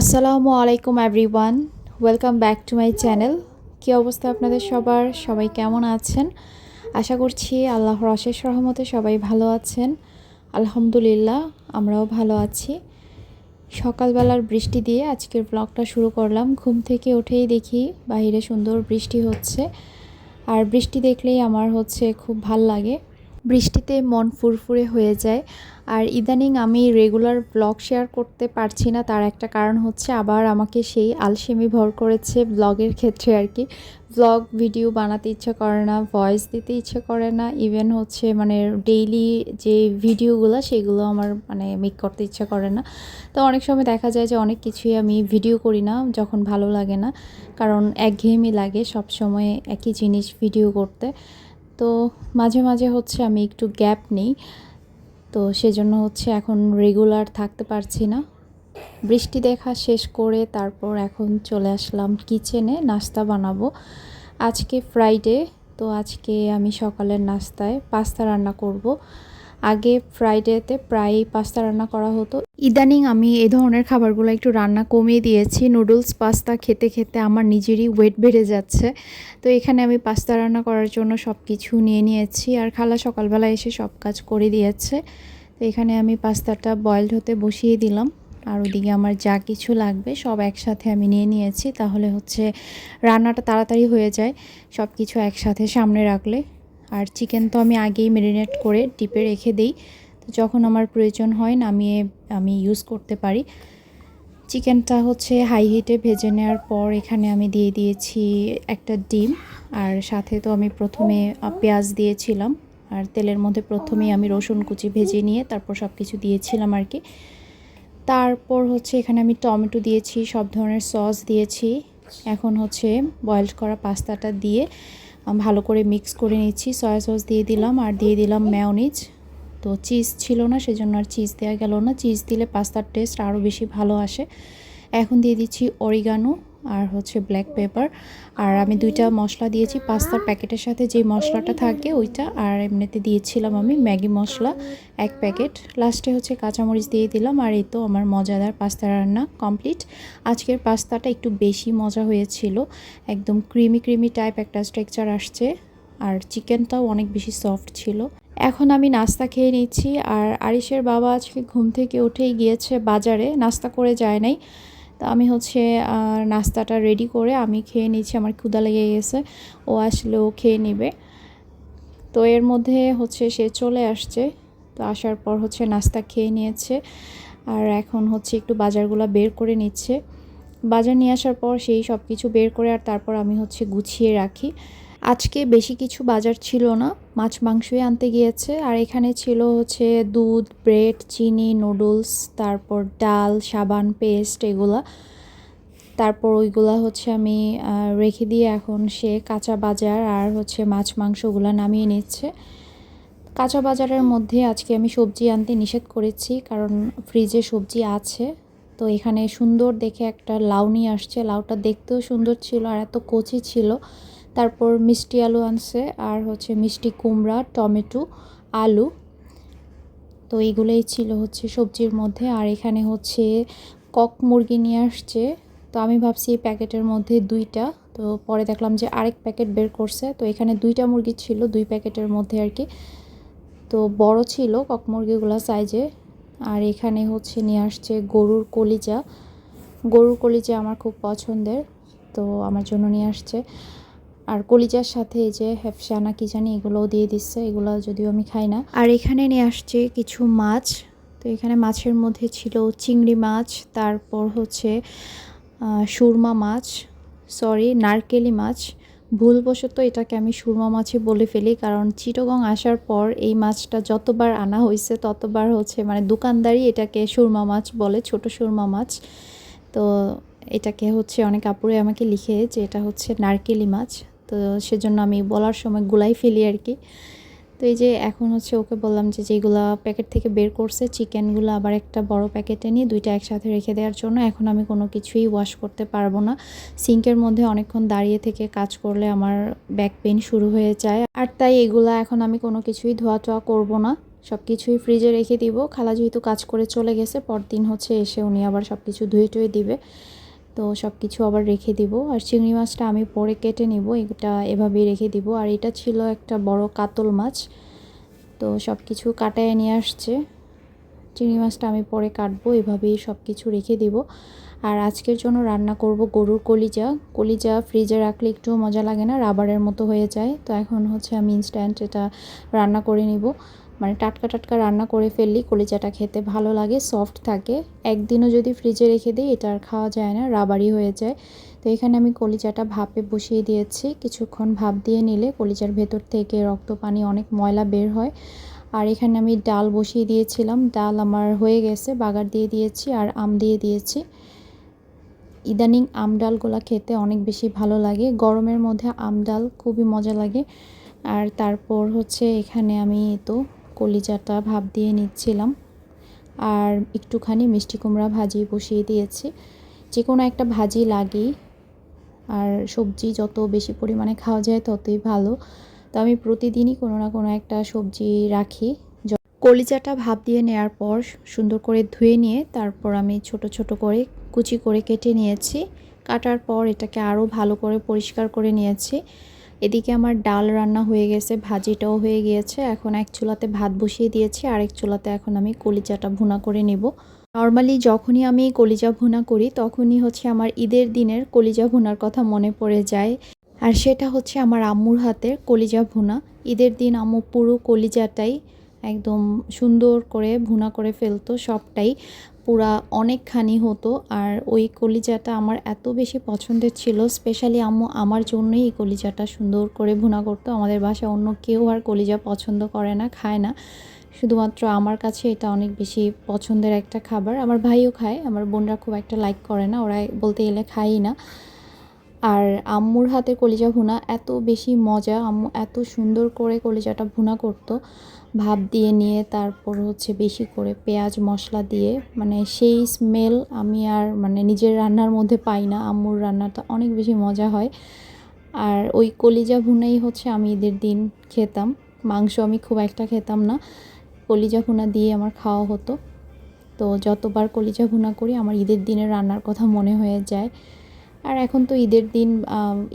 আসসালামু আলাইকুম everyone, welcome back to my channel. কী অবস্থা আপনাদের সবার? সবাই কেমন আছেন? আশা করছি আল্লাহর অশেষ রহমতে সবাই ভালো আছেন। আলহামদুলিল্লাহ, আমরাও ভালো আছি। সকালবেলার বৃষ্টি দিয়ে আজকের ব্লগটা শুরু করলাম। ঘুম থেকে উঠেই দেখি বাইরে সুন্দর বৃষ্টি হচ্ছে। আর বৃষ্টি দেখলেই আমার হচ্ছে খুব ভালো লাগে। বৃষ্টিতে মন ফুরফুরে হয়ে যায়। আর ইদানিং আমি রেগুলার ব্লগ শেয়ার করতে পারছি না। তার একটা কারণ হচ্ছে আবার আমাকে সেই আলসেমি ভর করেছে ব্লগের ক্ষেত্রে আর কি। ব্লগ, ভিডিও বানাতে ইচ্ছে করে না ভয়েস দিতে ইচ্ছে করে না। ইভেন হচ্ছে মানে ডেইলি যে ভিডিওগুলো, সেগুলো আমার মানে মেক করতে ইচ্ছে করে না। তো অনেক সময় দেখা যায় যে অনেক কিছুই আমি ভিডিও করি না যখন ভালো লাগে না। কারণ একঘেয়েমি লাগে সব সময় একই জিনিস ভিডিও করতে। তো মাঝে মাঝে হচ্ছে আমি একটু গ্যাপ নেই। তো সেজন্য হচ্ছে এখন রেগুলার থাকতে পারছি না। বৃষ্টি দেখা শেষ করে তারপর এখন চলে আসলাম কিচেনে নাস্তা বানাবো। আজকে ফ্রাইডে তো আজকে আমি সকালের নাস্তায় পাস্তা রান্না করব। আগে ফ্রাইডেতে প্রায় পাস্তা রান্না করা হতো। ইদানিং আমি এ ধরনের খাবারগুলো একটু রান্না কমিয়ে দিয়েছি। নুডলস পাস্তা খেতে খেতে আমার নিজেরই ওয়েট বেড়ে যাচ্ছে। তো এখানে আমি পাস্তা রান্না করার জন্য সব কিছু নিয়ে নিয়েছি আর খালা সকালবেলা এসে সব কাজ করে দিয়েছে। তো এখানে আমি পাস্তাটা বয়েলড হতে বসিয়ে দিলাম। আর ওদিকে আমার যা কিছু লাগবে সব একসাথে আমি নিয়ে নিয়েছি। তাহলে হচ্ছে রান্নাটা তাড়াতাড়ি হয়ে যায়। সব কিছু একসাথে সামনে রাখলে আর চিকেন তো আমি আগেই ম্যারিনেট করে ডিপে রেখে দিই। তো যখন আমার প্রয়োজন হয় নামিয়ে আমি ইউজ করতে পারি। চিকেনটা হচ্ছে হাই হিটে ভেজে নেওয়ার পর এখানে আমি দিয়ে দিয়েছি একটা ডিম। আর সাথে তো আমি প্রথমে পেঁয়াজ দিয়েছিলাম। আর তেলের মধ্যে প্রথমেই আমি রসুন কুচি ভেজে নিয়ে তারপর সব কিছু দিয়েছিলাম আর কি। তারপর হচ্ছে এখানে আমি টমেটো দিয়েছি, সব ধরনের সস দিয়েছি। এখন হচ্ছে বয়েলড করা পাস্তাটা দিয়ে ভালো করে মিক্স করে নিচ্ছি। সয়া সস দিয়ে দিলাম আর দিয়ে দিলাম ম্যাওনিজ তো চিজ ছিল না, সেজন্য আর চিজ দেওয়া গেল না। চিজ দিলে পাস্তার টেস্ট আরও বেশি ভালো আসে। এখন দিয়ে দিচ্ছি অরিগানো আর হচ্ছে ব্ল্যাক পেপার আর আমি দুইটা মশলা দিয়েছি, পাস্তার প্যাকেটের সাথে যে মশলাটা থাকে ওইটা। আর এমনিতে দিয়েছিলাম আমি ম্যাগি মশলা, এক প্যাকেট। লাস্টে হচ্ছে কাঁচামরিচ দিয়ে দিলাম, আর এই তো আমার মজাদার পাস্তা রান্না কমপ্লিট আজকের পাস্তাটা একটু বেশি মজা হয়েছিল, একদম ক্রিমি ক্রিমি টাইপ একটা স্ট্রাকচার আসছে। আর চিকেনটাও অনেক বেশি সফট ছিল। এখন আমি নাস্তা খেয়ে নিচ্ছি, আর আরিশের বাবা আজকে ঘুম থেকে উঠেই গিয়েছে বাজারে, নাস্তা করে যায় নাই। তো আমি হচ্ছে নাস্তাটা রেডি করে আমি খেয়ে নিচ্ছি, আমার ক্ষুদা লেগে গেছে, ও আসলে ও খেয়ে নেবে। তো এর মধ্যে হচ্ছে সে চলে আসছে, তো আসার পর হচ্ছে নাস্তা খেয়ে নিয়েছে, আর এখন হচ্ছে একটু বাজারগুলো বের করে নিচ্ছে। বাজার নিয়ে আসার পর সেই সব কিছু বের করে, আর তারপর আমি হচ্ছে গুছিয়ে রাখি। আজকে বেশি কিছু বাজার ছিল না। মাছ মাংসই আনতে গিয়েছে। আর এখানে ছিল হচ্ছে দুধ, ব্রেড, চিনি, নুডলস, তারপর ডাল, সাবান, পেস্ট এগুলা। তারপর ওইগুলা হচ্ছে আমি রেখে দিয়ে এখন সে কাঁচা বাজার আর হচ্ছে মাছ মাংসগুলো নামিয়ে নিচ্ছে। কাঁচা বাজারের মধ্যে আজকে আমি সবজি আনতে নিষেধ করেছি, কারণ ফ্রিজে সবজি আছে। তো এখানে সুন্দর দেখে একটা লাউ নিয়ে আসছে। লাউটা দেখতেও সুন্দর ছিল আর এত কচি ছিল। তারপর মিষ্টি আলু আনছে, আর হচ্ছে মিষ্টি কুমড়া, টমেটো, আলু। তো এইগুলোই ছিল হচ্ছে সবজির মধ্যে। আর এখানে হচ্ছে কক মুরগি নিয়ে আসছে। তো আমি ভাবছি এই প্যাকেটের মধ্যে দুইটা। তো পরে দেখলাম যে আরেক প্যাকেট বের করছে। তো এখানে দুইটা মুরগি ছিল, দুই প্যাকেটের মধ্যে আর কি। তো বড় ছিল কক মুরগিগুলো সাইজে আর এখানে হচ্ছে নিয়ে আসছে গরুর কলিজা। গরুর কলিজা আমার খুব পছন্দের। তো আমার জন্য নিয়ে আসছে। আর কলিজার সাথে এই যে হেফসানা কি জানি এগুলোও দিয়ে দিচ্ছে এগুলো যদিও আমি খাই না। আর এখানে নিয়ে আসছে কিছু মাছ, তো এখানে মাছের মধ্যে ছিল চিংড়ি মাছ, তারপর হচ্ছে সুরমা মাছ সরি নারকেলি মাছ। ভুলবশত এটাকে আমি সুরমা মাছই বলে ফেলি, কারণ চিটগং আসার পর এই মাছটা যতবার আনা হয়েছে, ততবার হচ্ছে মানে দোকানদারই এটাকে সুরমা মাছ বলে, ছোট সুরমা মাছ। তো এটাকে হচ্ছে অনেক আপুরে আমাকে লিখে যে এটা হচ্ছে নারকেলি মাছ। তো সেজন্য আমি বলার সময় গুলাই ফেলি আর কি। তো এই যে এখন হচ্ছে ওকে বললাম যে যেগুলো প্যাকেট থেকে বের করছে, চিকেনগুলো আবার একটা বড় প্যাকেটে নিয়ে দুইটা একসাথে রেখে দেওয়ার জন্য এখন আমি কোনো কিছুই ওয়াশ করতে পারব না। সিঙ্কের মধ্যে অনেকক্ষণ দাঁড়িয়ে থেকে কাজ করলে আমার ব্যাক পেন শুরু হয়ে যায়। আর তাই এগুলো এখন আমি কোনো কিছুই ধোয়া টোয়া করব না। সব কিছুই ফ্রিজে রেখে দিব। খালা যেহেতু কাজ করে চলে গেছে, পরদিন হচ্ছে এসে উনি আবার সব কিছু ধুয়ে টুয়ে দিবে। তো সব কিছু আবার রেখে দিব। আর চিংড়ি মাছটা আমি পরে কেটে নিব, এটা এভাবেই রেখে দিব। আর এটা ছিল একটা বড় কাতল মাছ, তো সব কিছু কাটায় নিয়ে আসছে। চিংড়ি মাছটা আমি পরে কাটবো, এভাবেই সব কিছু রেখে দিব। আর আজকের জন্য রান্না করব গরুর কলিজা। কলিজা ফ্রিজে রাখলে একটু মজা লাগে না, রাবারের মতো হয়ে যায়। তো এখন হচ্ছে আমি ইনস্ট্যান্ট এটা রান্না করে নিব। মানে টাটকা টাটকা রান্না করে ফেললি, কলিজাটা খেতে ভালো লাগে সফট থাকে। একদিনও যদি ফ্রিজে রেখে দিই, এটা আর খাওয়া যায় না রাবারই হয়ে যায়। তো এখানে আমি কলিজাটা ভাপে বসিয়ে দিয়েছি। কিছুক্ষণ ভাপ দিয়ে নিলে কলিজার ভেতর থেকে রক্ত পানি, অনেক ময়লা বের হয়। আর এখানে আমি ডাল বসিয়ে দিয়েছিলাম। ডাল আমার হয়ে গেছে, বাগার দিয়ে দিয়েছি আর আম দিয়ে দিয়েছি। ইদানিং আম ডালগুলো খেতে অনেক বেশি ভালো লাগে। গরমের মধ্যে আম ডাল খুবই মজা লাগে। আর তারপর হচ্ছে এখানে আমি তো কলিজাটা ভাপ দিয়ে নিচ্ছিলাম। আর একটুখানি মিষ্টি কুমড়া ভাজি বসিয়ে দিয়েছি। যে কোনো একটা ভাজি লাগেই। আর সবজি যত বেশি পরিমাণে খাওয়া যায় ততই ভালো। তো আমি প্রতিদিনই কোনো না কোনো একটা সবজি রাখি। কলিজাটা ভাপ দিয়ে নেওয়ার পর সুন্দর করে ধুয়ে নিয়ে তারপর আমি ছোট ছোট করে কুচি করে কেটে নিয়েছি। কাটার পর এটাকে আরও ভালো করে পরিষ্কার করে নিয়েছি। এদিকে আমার ডাল রান্না হয়ে গেছে, ভাজিটাও হয়ে গিয়েছে। এখন এক চুলাতে ভাত বসিয়ে দিয়েছি, আরেক চুলাতে এখন আমি কলিচাটা ভুনা করে নেব। নর্মালি যখনই আমি কলিজা ভুনা করি, তখনই হচ্ছে আমার ঈদের দিনের কলিজা ভুনার কথা মনে পড়ে যায়। আর সেটা হচ্ছে আমার আম্মুর হাতের কলিজা ভুনা। ঈদের দিন আম্মু পুরো কলিজাটাই একদম সুন্দর করে ভুনা করে ফেলতো, সবটাই। পুরা অনেকখানি হতো। আর ওই কলিজাটা আমার এত বেশি পছন্দের ছিল স্পেশালি আম্মু আমার জন্যই এই কলিজাটা সুন্দর করে ভুনা করতো। আমাদের বাসায় অন্য কেউ আর কলিজা পছন্দ করে না, খায় না। শুধুমাত্র আমার কাছে এটা অনেক বেশি পছন্দের একটা খাবার। আমার ভাইও খায়, আমার বোনরা খুব একটা লাইক করে না, ওরা বলতে গেলে খায়ই না। আর আম্মুর হাতে কলিজা ভুনা, এত বেশি মজা। আম্মু এত সুন্দর করে কলিজাটা ভুনা করতো। ভাপ দিয়ে নিয়ে তারপর হচ্ছে বেশি করে পেঁয়াজ মশলা দিয়ে। মানে সেই স্মেল আমি আর মানে নিজের রান্নার মধ্যে পাই না। আম্মুর রান্নাটা অনেক বেশি মজা হয়। আর ওই কলিজা ভুনাই হচ্ছে আমি ঈদের দিন খেতাম। মাংস আমি খুব একটা খেতাম না। কলিজা ভুনা দিয়ে আমার খাওয়া হতো। তো যতবার কলিজা ভুনা করি, আমার ঈদের দিনের রান্নার কথা মনে হয়ে যায়। আর এখন তো ঈদের দিন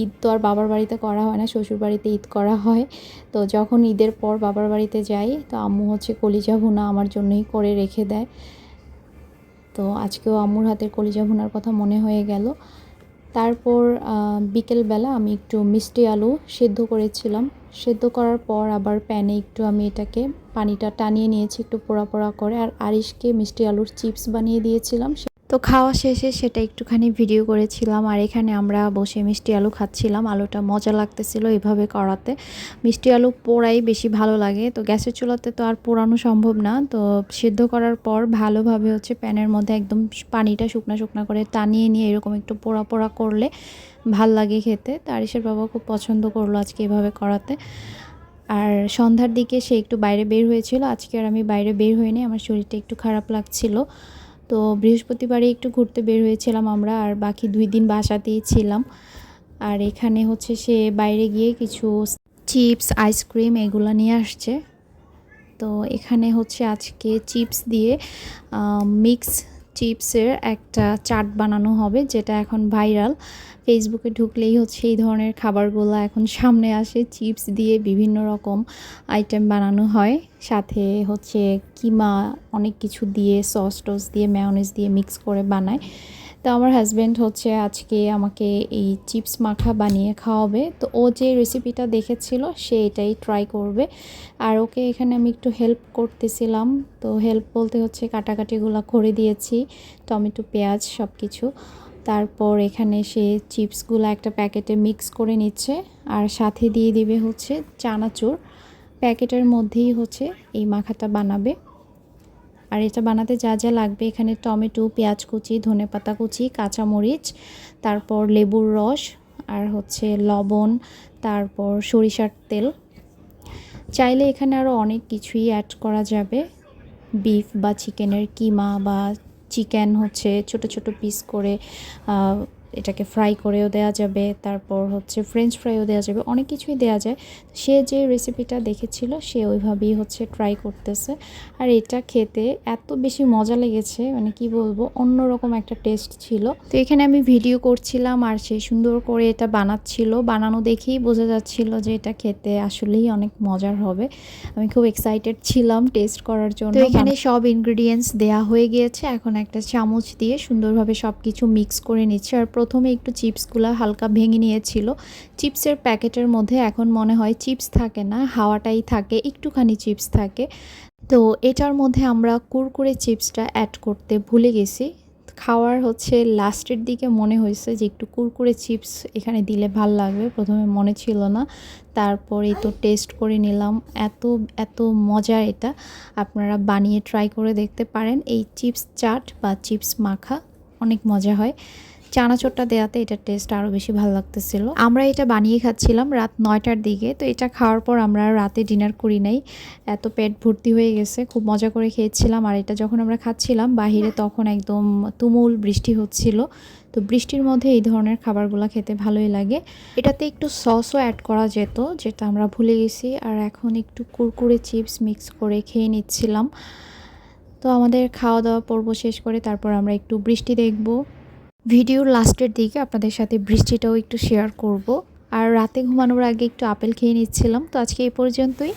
ঈদ তো আর বাবার বাড়িতে করা হয় না শ্বশুর বাড়িতে ঈদ করা হয়। তো যখন ঈদের পর বাবার বাড়িতে যাই, তো আম্মু হচ্ছে কলিজা ভুনা আমার জন্যই করে রেখে দেয়। তো আজকেও আম্মুর হাতের কলিজা ভুনার কথা মনে হয়ে গেল। তারপর বিকেলবেলা আমি একটু মিষ্টি আলু সেদ্ধ করেছিলাম। সেদ্ধ করার পর আবার প্যানে একটু আমি এটাকে পানিটা টানিয়ে নিয়েছি, একটু পোড়া পোড়া করে। আর আরিশকে মিষ্টি আলুর চিপস বানিয়ে দিয়েছিলাম। তো খাওয়া শেষে সেটা একটুখানি ভিডিও করেছিলাম আর এখানে আমরা বসে মিষ্টি আলু খাচ্ছিলাম। আলুটা মজা লাগতেছিল এভাবে করাতে। মিষ্টি আলু পোড়াই বেশি ভালো লাগে। তো গ্যাসের চুলাতে তো আর পোড়ানো সম্ভব না। তো সিদ্ধ করার পর ভালোভাবে হচ্ছে প্যানের মধ্যে একদম পানিটা শুকনা শুকনা করে টানিয়ে নিয়ে এরকম একটু পোড়া পোড়া করলে ভালো লাগে খেতে। তারিশের বাবা খুব পছন্দ করল আজকে এভাবে করাতে। আর সন্ধ্যার দিকে সে একটু বাইরে বের হয়েছিল। আজকে আর আমি বাইরে বের হইনি। আমার শরীরটা একটু খারাপ লাগছিল। তো বৃহস্পতিবারে একটু ঘুরতে বের হয়েছিলাম আমরা, আর বাকি দুই দিন বাসাতেই ছিলাম। আর এখানে হচ্ছে সে বাইরে গিয়ে কিছু চিপস, আইসক্রিম এগুলো নিয়ে আসছে। তো এখানে হচ্ছে আজকে চিপস দিয়ে মিক্স চিপসের একটা চাট বানানো হবে, যেটা এখন ভাইরাল। ফেসবুকে ঢুকলেই হচ্ছে এই ধরনের খাবারগুলো এখন সামনে আসে। চিপস দিয়ে বিভিন্ন রকম আইটেম বানানো হয়। সাথে হচ্ছে কিমা অনেক কিছু দিয়ে সস টস দিয়ে, ম্যায়নিজ দিয়ে মিক্স করে বানায়। তো আমার হাজব্যান্ড হচ্ছে আজকে আমাকে এই চিপস মাখা বানিয়ে খাওয়াবে। তো ও যে রেসিপিটা দেখেছিল, সে এটাই ট্রাই করবে। আর ওকে এখানে আমি একটু হেল্প করতেছিলাম। তো হেল্প বলতে হচ্ছে কাটাকাটিগুলো করে দিয়েছি, টমেটো, পেঁয়াজ সব কিছু তারপর এখানে সে চিপসগুলো একটা প্যাকেটে মিক্স করে নিচ্ছে। আর সাথে দিয়ে দিবে হচ্ছে চানাচুর। প্যাকেটের মধ্যেই হচ্ছে এই মাখাটা বানাবে। আর এটা বানাতে যা যা লাগবে, এখানে টমেটো, পেঁয়াজ কুচি, ধনে পাতা কুচি, কাঁচামরিচ, তারপর লেবুর রস, আর হচ্ছে লবণ, তারপর সরিষার তেল। চাইলে এখানে আরও অনেক কিছুই অ্যাড করা যাবে। বিফ বা চিকেনের কিমা বা চিকেন হচ্ছে ছোট ছোট পিস করে এটাকে ফ্রাই করেও দেওয়া যাবে তারপর হচ্ছে ফ্রেঞ্চ ফ্রাইও দেওয়া যাবে অনেক কিছুই দেওয়া যায়। সে যে রেসিপিটা দেখেছিল সে ওইভাবেই হচ্ছে ট্রাই করতেছে। আর এটা খেতে এত বেশি মজা লেগেছে মানে কি বলব অন্যরকম একটা টেস্ট ছিল। তো এখানে আমি ভিডিও করছিলাম আর সে সুন্দর করে এটা বানাচ্ছিল। বানানো দেখেই বোঝা যাচ্ছিল যে এটা খেতে আসলেই অনেক মজার হবে। আমি খুব এক্সাইটেড ছিলাম টেস্ট করার জন্য। এখানে সব ইনগ্রিডিয়েন্টস দেয়া হয়ে গিয়েছে। এখন একটা চামচ দিয়ে সুন্দরভাবে সব কিছু মিক্স করে নিচ্ছে। আর প্রথমে একটু চিপসগুলো হালকা ভেঙে নিয়েছিল। চিপসের প্যাকেটের মধ্যে এখন মনে হয় চিপস থাকে না, হাওয়াটাই থাকে, একটুখানি চিপস থাকে। তো এটার মধ্যে আমরা কুরকুরে চিপসটা অ্যাড করতে ভুলে গেছি। খাওয়ার হচ্ছে লাস্টের দিকে মনে হয়েছে যে একটু কুরকুরে চিপস এখানে দিলে ভালো লাগবে, প্রথমে মনে ছিল না। তারপরে তো টেস্ট করে নিলাম, এত এত মজার এটা। আপনারা বানিয়ে ট্রাই করে দেখতে পারেন। এই চিপস চাট বা চিপস মাখা অনেক মজা হয়। চানাচোরটা দেওয়াতে এটার টেস্ট আরও বেশি ভালো লাগতেছিল। আমরা এটা বানিয়ে খাচ্ছিলাম রাত নয়টার দিকে, তো এটা খাওয়ার পর আমরা রাতে ডিনার করি নাই। এত পেট ভর্তি হয়ে গেছে, খুব মজা করে খেয়েছিলাম। আর এটা যখন আমরা খাচ্ছিলাম বাহিরে তখন একদম তুমুল বৃষ্টি হচ্ছিল। তো বৃষ্টির মধ্যে এই ধরনের খাবারগুলো খেতে ভালোই লাগে। এটাতে একটু সসও অ্যাড করা যেত, যেটা আমরা ভুলে গেছি। আর এখন একটু কুরকুরে চিপস মিক্স করে খেয়ে নিচ্ছিলাম। তো আমাদের খাওয়া দাওয়া পর্ব শেষ করে তারপর আমরা একটু বৃষ্টি দেখব। ভিডিওর লাস্টের দিকে আপনাদের সাথে বৃষ্টিটাও একটু শেয়ার করব। আর রাতে ঘুমানোর আগে একটু আপেল খেয়ে নিচ্ছিলাম, তো আজকে এই পর্যন্তই।